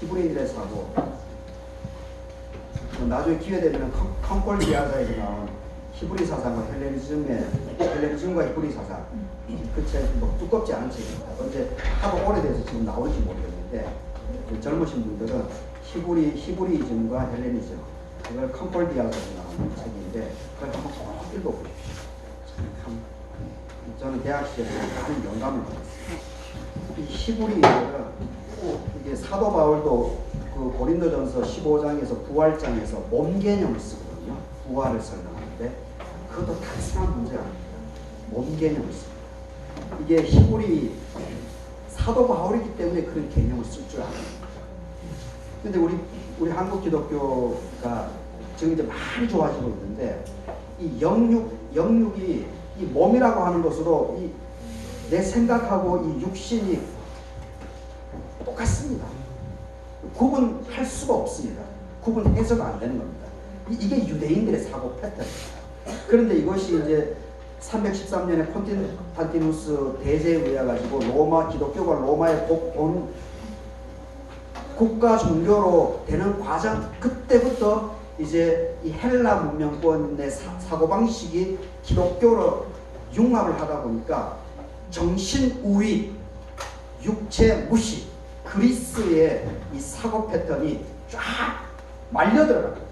히브리인들의 사고 뭐 나중에 기회 되면 컨콜디아사에서 나온 히브리 사상과 헬레니즘의 헬레니즘과 히브리 사상 그 책 뭐 두껍지 않은 책입니다. 언제 하도 오래돼서 지금 나올지 모르겠는데 그 젊으신 분들은 히브리 히브리즘과 헬레니즘 그걸 컨콜디아사에서 나온 책인데 그걸 한번 꼭 읽어보십시오. 참 저는 대학 시절에 많은 영감을 받았어요. 이 히브리인들은 이게 사도 바울도 그 고린도전서 15장에서 부활장에서 몸 개념을 쓰거든요. 부활을 설명하는데 그것도 단순한 문제가 아닙니다. 몸 개념을 씁니다. 이게 히브리 사도 바울이기 때문에 그런 개념을 쓸줄 알아요. 근데 우리 우리 한국 기독교가 지금 이제 많이 좋아지고 있는데 이 영육 영육이 이 몸이라고 하는 것으로 이 내 생각하고 이 육신이 똑같습니다. 구분할 수가 없습니다. 구분해서가 안 되는 겁니다. 이- 이게 유대인들의 사고 패턴입니다. 그런데 이것이 이제 313년에 콘스탄티누스 대제에 의해 가지고 로마 기독교가 로마의 복온 국가 종교로 되는 과정 그때부터 이제 이 헬라 문명권의 사, 고 방식이 기독교로 융합을 하다 보니까 정신 우위, 육체 무시, 그리스의 이 사고 패턴이 쫙 말려 들어갑니다.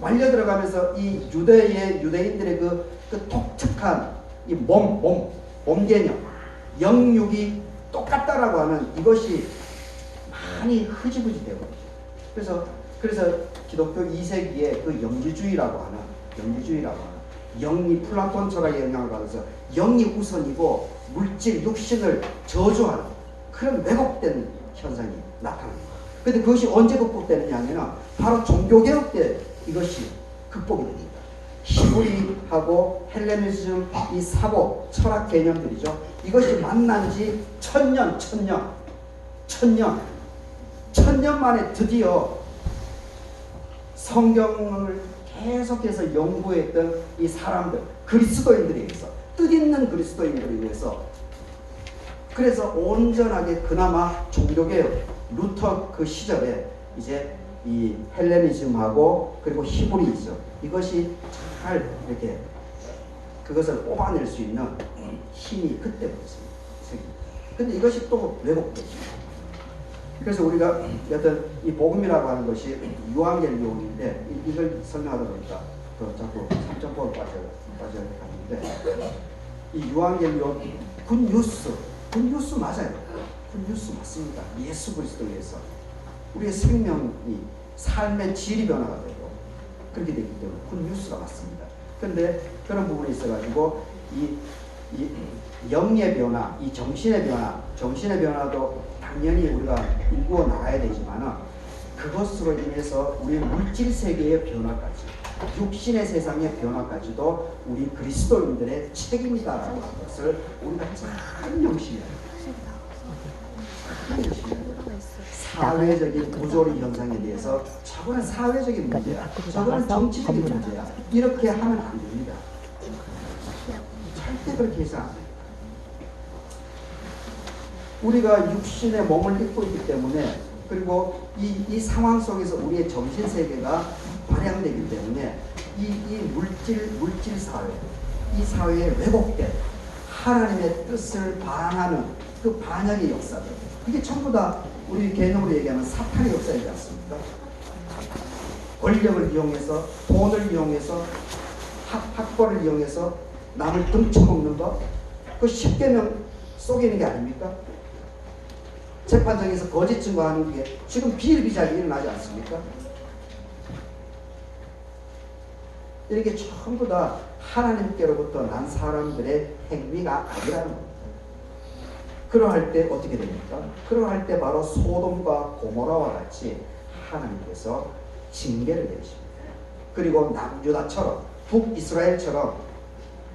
말려 들어가면서 이 유대의 유대인들의 그, 그 독특한 이 몸, 몸, 몸 개념, 영육이 똑같다라고 하는 이것이 많이 흐지부지 되고 그래서 그래서 기독교 2세기에 그 영지주의라고 하는 영지주의라고 하는 영이 플라톤 철학의 영향을 받아서 영이 우선이고 물질 육신을 저주하는 그런 왜곡된 현상이 나타납니다. 근데 그것이 언제 극복되느냐 하면 바로 종교개혁 때 이것이 극복이 됩니다. 히브리하고 헬레니즘 이 사고 철학 개념들이죠. 이것이 만난 지 천년, 천년, 천년, 천년 만에 드디어 성경을 계속해서 연구했던 이 사람들, 그리스도인들에 의해서, 뜻있는 그리스도인들에 의해서, 그래서 온전하게 그나마 종교개혁, 루터 그 시절에 이제 이 헬레니즘하고 그리고 히브리즘, 이것이 잘 이렇게 그것을 뽑아낼 수 있는 힘이 그때부터 생깁니다. 근데 이것이 또 왜곡되죠. 그래서 우리가 여튼 이 복음이라고 하는 것이 유한계명인데 이- 이걸 설명하다 보니까 또 자꾸 3.4로 빠져 빠져 가는데 이 유한계명 굿뉴스 굿뉴스 맞아요. 굿뉴스 맞습니다. 예수 그리스도에서 우리의 생명이 삶의 질이 변화가 되고 그렇게 되기 때문에 굿뉴스가 맞습니다. 그런데 그런 부분이 있어가지고 이, 이 영의 변화, 이 정신의 변화, 정신의 변화도 당연히 우리가 일구어 나가야 되지만은 그것으로 인해서 우리 물질 세계의 변화까지, 육신의 세상의 변화까지도 우리 그리스도인들의 책임이다라는 것을 우리가 잘 명심해야 돼요. 사회적인 부조리 현상에 대해서 저거는 사회적인 문제야. 저거는 정치적인 문제야. 이렇게 하면 안 됩니다. 절대 그렇게 해서 안 돼요. 우리가 육신의 몸을 입고 있기 때문에 그리고 이, 이 상황 속에서 우리의 정신 세계가 발양되기 때문에 이, 이 물질 물질 사회 이 사회에 왜곡된 하나님의 뜻을 반하는 그 반역의 역사들 이게 전부 다 우리 개념으로 얘기하면 사탄의 역사이지 않습니까? 권력을 이용해서 돈을 이용해서 학, 학벌을 이용해서 남을 등쳐먹는 것, 그 십계명 속이는 게 아닙니까? 재판장에서 거짓 증거하는 게 지금 비일비재하게 일어나지 않습니까? 이렇게 전부 다 하나님께로부터 난 사람들의 행위가 아니라는 겁니다. 그러할 때 어떻게 됩니까? 그러할 때 바로 소돔과 고모라와 같이 하나님께서 징계를 내리십니다. 그리고 남유다처럼 북이스라엘처럼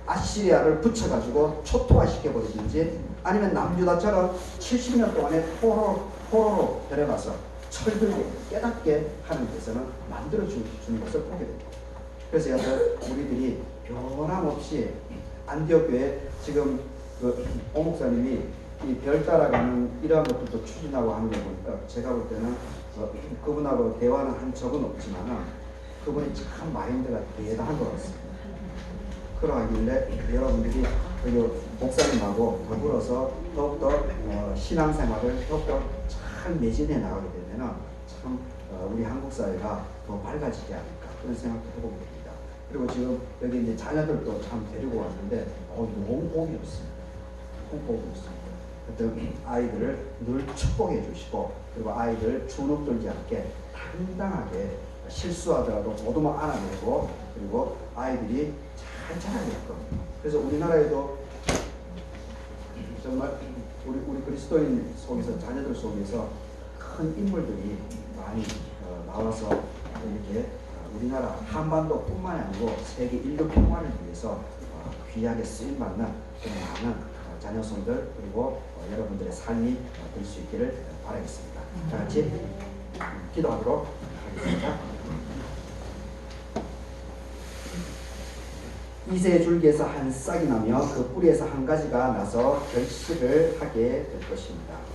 아시리아를 붙여가지고 초토화시켜버리든지 아니면 남유다처럼 70년 동안에 포로, 포로로 데려가서 철들게 깨닫게 하나님께서는 만들어주는 것을 보게 됩니다. 그래서 여러분 우리들이 변함없이 안디옥 교회 지금 그 오목사님이 이 별 따라가는 이러한 것들도 추진하고 하는 거 보니까 제가 볼 때는 어, 그분하고 대화는 한 적은 없지만은 그분이 참 마인드가 대단한 것 같습니다. 그러하길래 여러분들이 그리고 목사님하고 더불어서 더욱더 어, 신앙생활을 더욱더 잘 매진해 나가게 되면은 참 어, 우리 한국 사회가 더 밝아지지 않을까 그런 생각도 해보게 됩니다. 그리고 지금 여기 이제 자녀들도 참 데리고 왔는데 어, 너무 복이 없습니다. 너무 복이 없습니다. 하여튼 아이들을 늘 축복해 주시고 그리고 아이들 주눅 들지 않게 당당하게 실수하더라도 모두 안아내고 그리고 아이들이 잘 자라게끔 그래서 우리나라에도 정말 우리 우리 그리스도인 속에서 자녀들 속에서 큰 인물들이 많이 어, 나와서 이렇게 어, 우리나라 한반도뿐만이 아니고 세계 인류 평화를 위해서 어, 귀하게 쓰임 받는 그런 많은 어, 자녀손들 그리고 어, 여러분들의 삶이 어, 될수 있기를 바라겠습니다. 다 같이 기도하도록 하겠습니다. 이세 줄기에서 한 싹이 나며 그 뿌리에서 한 가지가 나서 결실을 하게 될 것입니다.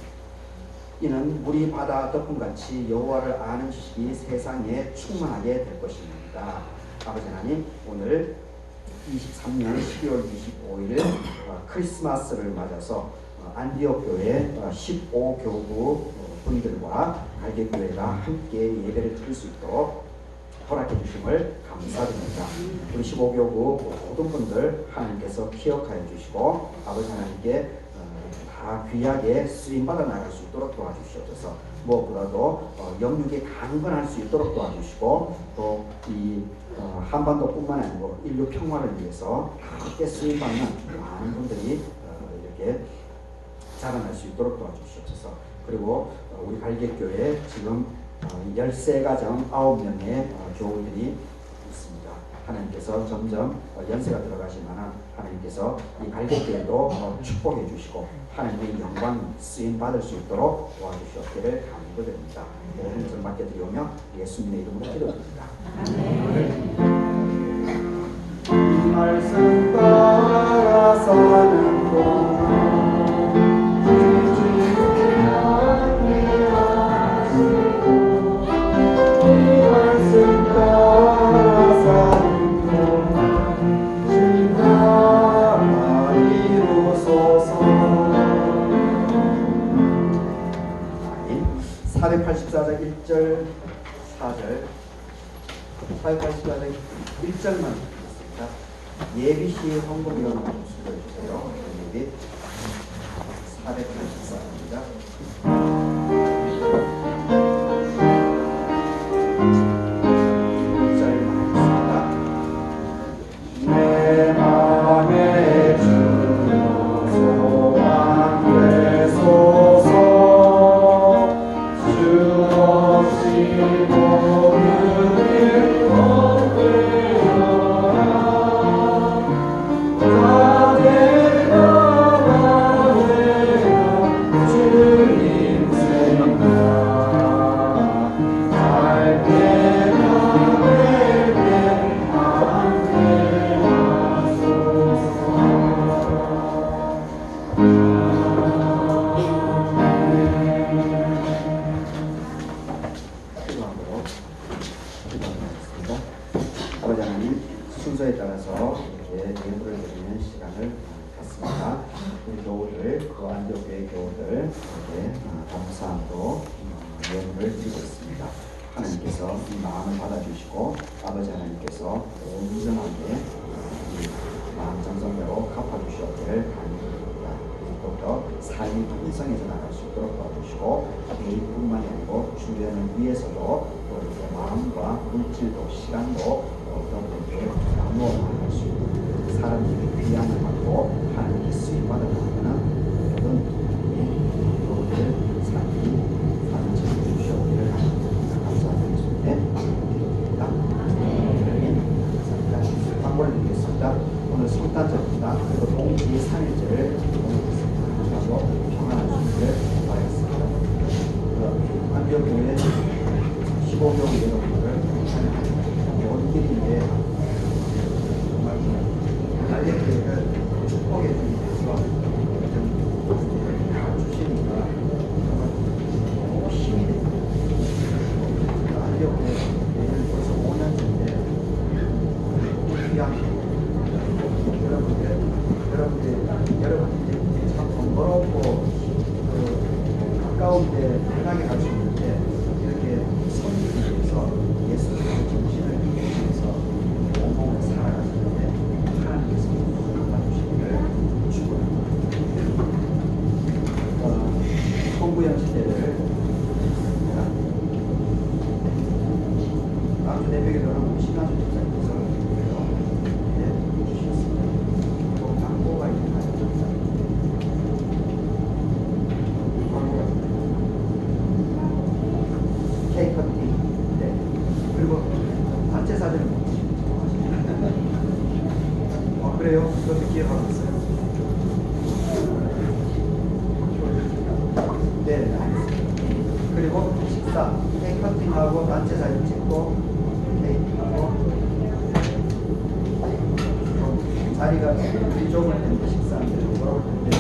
이는 물이 바다 덮음같이 여호와를 아는 지식이 세상에 충만하게 될 것입니다. 아버지 하나님 오늘 23년 12월 25일 어, 크리스마스를 맞아서 어, 안디옥 교회 15교구 분들과 갈개교회가 함께 예배를 드릴 수 있도록 허락해 주심을 감사드립니다. 우리 15교구 모든 분들 하나님께서 기억하여 주시고 아버지 하나님께 어, 다 귀하게 쓰임 받아 나갈 수 있도록 도와주시옵소서. 무엇보다도 어, 영육에 강건할 수 있도록 도와주시고 또이 어, 한반도뿐만 아니고 인류 평화를 위해서 크게 쓰임 받는 많은 분들이 어, 이렇게 자라날 수 있도록 도와주시옵소서. 그리고 어, 우리 갈개교회 지금 어, 13가정 9명의 어, 교우들이. 하나님께서 점점 어, 연세가 들어가시면 하나님께서 이 갈개교회도 어, 축복해 주시고 하나님의 영광 쓰임 받을 수 있도록 도와주시옵기를 간구드립니다. 모든 것을 맡겨드리오며 예수님의 이름으로 기도드립니다. 이 말씀 따라 사는 동 484장 1절만 읽겠습니다 예비시 헌금이라는 좀 수고해주세요 이렇게 예물을 드리는 시간을 갖습니다. 우리 교우들 그 안디옥교회 교우들 이렇게 어, 감사함으로 어, 예물을 드리고 있습니다. 하나님께서 이 마음을 받아주시고 아버지 하나님께서 온전하게 마음 정성대로 갚아주시옵기를 간구드립니다. 더욱더 삶이 풍성해져 나갈 수 있도록 도와주시고 개인뿐만이 아니고 주변을 위해서도 또 이렇게 마음과 물질도 시간도 어떤 분께 나누어 나갈 수 있는 사람들이 귀함을 받고 하나님께 쓰임 받아 나가는 모든 여러분들 삶이 사는 책 주시옵기를 감사하는 예수님의 기도드립니다. 감사합니다. 광고를 드리겠습니다. 오늘 성탄절입니다. 그리고 동지 3일절을 보내겠습니다. 하고 평안한 주기를 바라겠습니다. 안디옥교회 15명 여러분들을 온 길인데 정말 갈래교회를 축복해 주기 위해서 가운데 편하게 갈 수 있는데 이렇게 섬기기 위해서 예수님의 정신을 위해서 온몸을 살아가시는데 하나님께서 도와주시기를 축원합니다. 어, 공부형 시대를 다음 주 내벽에 들어가면 신나수 집사님께서 네, 주셨습니다. 또 광고가 있는 가정입니다. 광고가 있는 케이크 커팅 네. 그리고 단체 사진을 어 그래요? 그것도 기억하고 있어요. 네, 알겠습니다. 그리고 식사, 케이크 커팅하고 단체 사진 찍고 자리가 우리 좁을 텐데 식사하는데 좀 그럴 텐데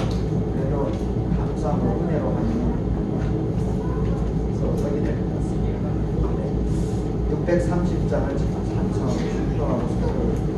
그래도 감사함으로 은혜로 하는 그래서 서게 될 것 같습니다. 네. 630장을 지금 산청 출동하고 있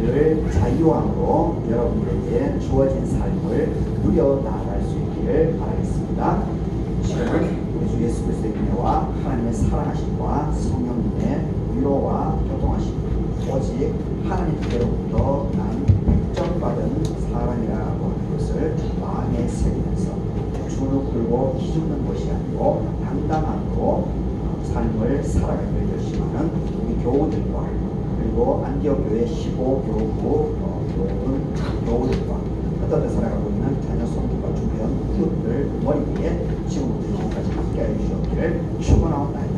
늘 자유함으로 여러분들에게 주어진 삶을 누려 나아갈 수 있기를 바라겠습니다. 지금은 우리 주 예수 그리스도의 은혜와 하나님의 사랑하심과 성령님의 위로와 교통하심 오직 하나님께로부터 난 백정받은 사람이라고 하는 것을 마음에 새기면서 주눅 들고 기죽는 것이 아니고 당당함으로 어, 삶을 살아가기를 열심하는 우리 교우들과 그리고 안디옥 교회 15 교구 어, 교우들 교우들과 어떤 데 살아가고 있는 자녀 손주가 주변 이웃들 머리 위에 지금부터 지금까지 함께하여 주셨기를 축원하옵나이다.